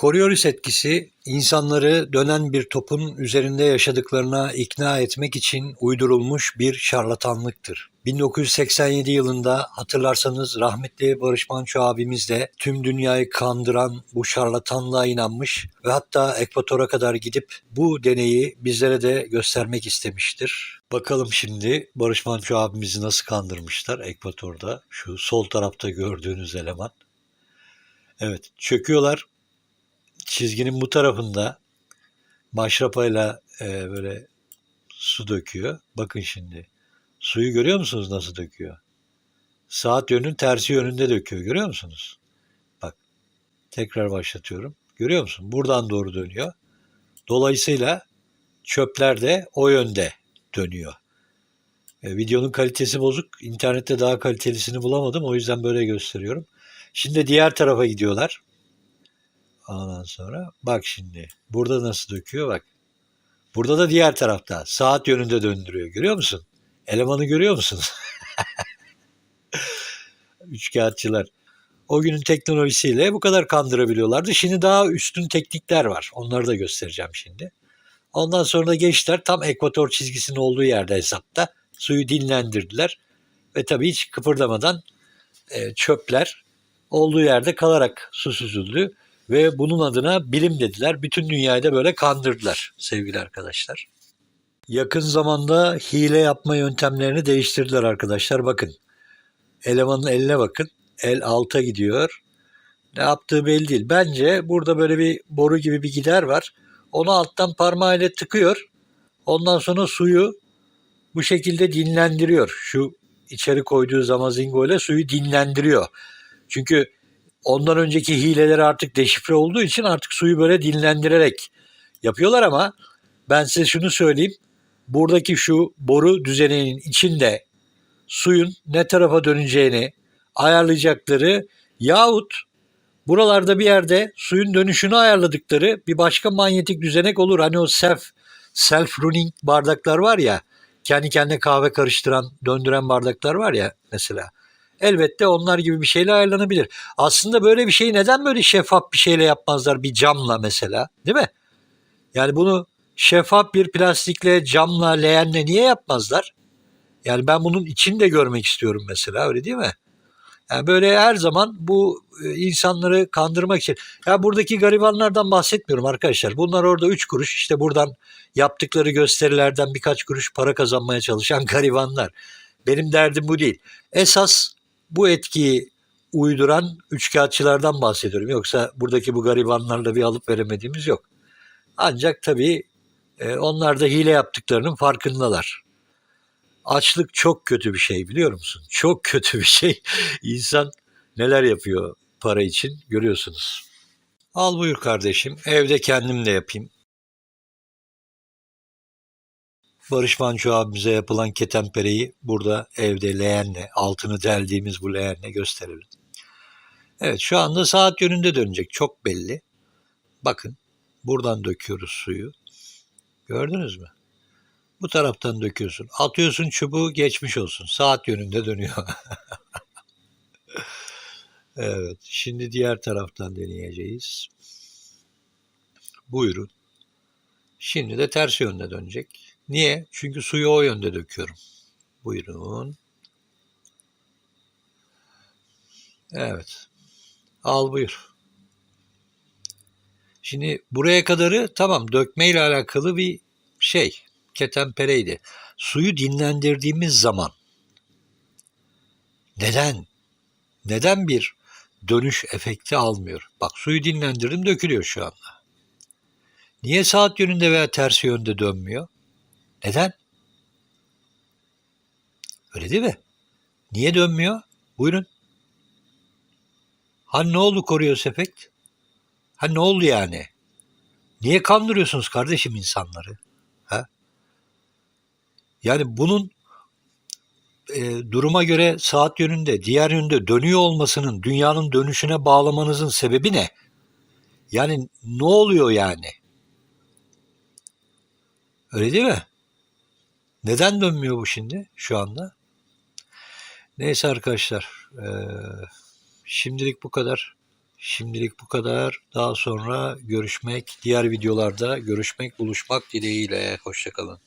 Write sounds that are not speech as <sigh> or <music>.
Coriolis etkisi insanları dönen bir topun üzerinde yaşadıklarına ikna etmek için uydurulmuş bir şarlatanlıktır. 1987 yılında hatırlarsanız rahmetli Barış Manço abimiz de tüm dünyayı kandıran bu şarlatanlığa inanmış ve hatta ekvatora kadar gidip bu deneyi bizlere de göstermek istemiştir. Bakalım şimdi Barış Manço abimizi nasıl kandırmışlar ekvatorda. Şu sol tarafta gördüğünüz eleman. Evet çöküyorlar çizginin bu tarafında maşrapayla e, böyle su döküyor. Bakın şimdi. Suyu görüyor musunuz nasıl döküyor? Saat yönünün tersi yönünde döküyor. Görüyor musunuz? Bak. Tekrar başlatıyorum. Görüyor musun? Buradan doğru dönüyor. Dolayısıyla çöpler de o yönde dönüyor. E, videonun kalitesi bozuk. İnternette daha kalitelisini bulamadım. O yüzden böyle gösteriyorum. Şimdi diğer tarafa gidiyorlar. Ondan sonra bak şimdi burada nasıl döküyor bak. Burada da diğer tarafta saat yönünde döndürüyor. Görüyor musun? Elemanı görüyor musunuz? <laughs> Üçkağıtçılar. O günün teknolojisiyle bu kadar kandırabiliyorlardı. Şimdi daha üstün teknikler var. Onları da göstereceğim şimdi. Ondan sonra da geçtiler tam ekvator çizgisinin olduğu yerde hesapta suyu dinlendirdiler. Ve tabii hiç kıpırdamadan e, çöpler olduğu yerde kalarak su süzüldü. Ve bunun adına bilim dediler. Bütün dünyayı da böyle kandırdılar sevgili arkadaşlar. Yakın zamanda hile yapma yöntemlerini değiştirdiler arkadaşlar. Bakın elemanın eline bakın. El alta gidiyor. Ne yaptığı belli değil. Bence burada böyle bir boru gibi bir gider var. Onu alttan parmağıyla tıkıyor. Ondan sonra suyu bu şekilde dinlendiriyor. Şu içeri koyduğu zamazingo ile suyu dinlendiriyor. Çünkü ondan önceki hileleri artık deşifre olduğu için artık suyu böyle dinlendirerek yapıyorlar ama ben size şunu söyleyeyim. Buradaki şu boru düzeninin içinde suyun ne tarafa döneceğini ayarlayacakları yahut buralarda bir yerde suyun dönüşünü ayarladıkları bir başka manyetik düzenek olur. Hani o self self running bardaklar var ya kendi kendine kahve karıştıran, döndüren bardaklar var ya mesela elbette onlar gibi bir şeyle ayarlanabilir. Aslında böyle bir şeyi neden böyle şeffaf bir şeyle yapmazlar bir camla mesela değil mi? Yani bunu şeffaf bir plastikle, camla, leğenle niye yapmazlar? Yani ben bunun içini de görmek istiyorum mesela öyle değil mi? Yani böyle her zaman bu e, insanları kandırmak için. Ya buradaki garibanlardan bahsetmiyorum arkadaşlar. Bunlar orada 3 kuruş işte buradan yaptıkları gösterilerden birkaç kuruş para kazanmaya çalışan <laughs> garibanlar. Benim derdim bu değil. Esas bu etkiyi uyduran üçkağıtçılardan bahsediyorum. Yoksa buradaki bu garibanlarla bir alıp veremediğimiz yok. Ancak tabii e, onlar da hile yaptıklarının farkındalar. Açlık çok kötü bir şey biliyor musun? Çok kötü bir şey. <laughs> İnsan neler yapıyor para için görüyorsunuz. Al buyur kardeşim. Evde kendim de yapayım. Barış Manço abimize yapılan ketempereyi burada evde leğenle, altını deldiğimiz bu leğenle gösterelim. Evet şu anda saat yönünde dönecek. Çok belli. Bakın buradan döküyoruz suyu. Gördünüz mü? Bu taraftan döküyorsun. Atıyorsun çubuğu geçmiş olsun. Saat yönünde dönüyor. <laughs> evet. Şimdi diğer taraftan deneyeceğiz. Buyurun. Şimdi de ters yönde dönecek. Niye? Çünkü suyu o yönde döküyorum. Buyurun. Evet. Al buyur. Şimdi buraya kadarı tamam dökme ile alakalı bir şey. Ketempereydi. Suyu dinlendirdiğimiz zaman neden? Neden bir dönüş efekti almıyor? Bak suyu dinlendirdim dökülüyor şu anda. Niye saat yönünde veya tersi yönde dönmüyor? Neden? Öyle değil mi? Niye dönmüyor? Buyurun. Ha ne oldu Coriolis efekt? Ha ne oldu yani? Niye kandırıyorsunuz kardeşim insanları? Ha? Yani bunun e, duruma göre saat yönünde, diğer yönde dönüyor olmasının dünyanın dönüşüne bağlamanızın sebebi ne? Yani ne oluyor yani? Öyle değil mi? Neden dönmüyor bu şimdi şu anda? Neyse arkadaşlar. E, şimdilik bu kadar. Şimdilik bu kadar. Daha sonra görüşmek, diğer videolarda görüşmek, buluşmak dileğiyle. Hoşçakalın.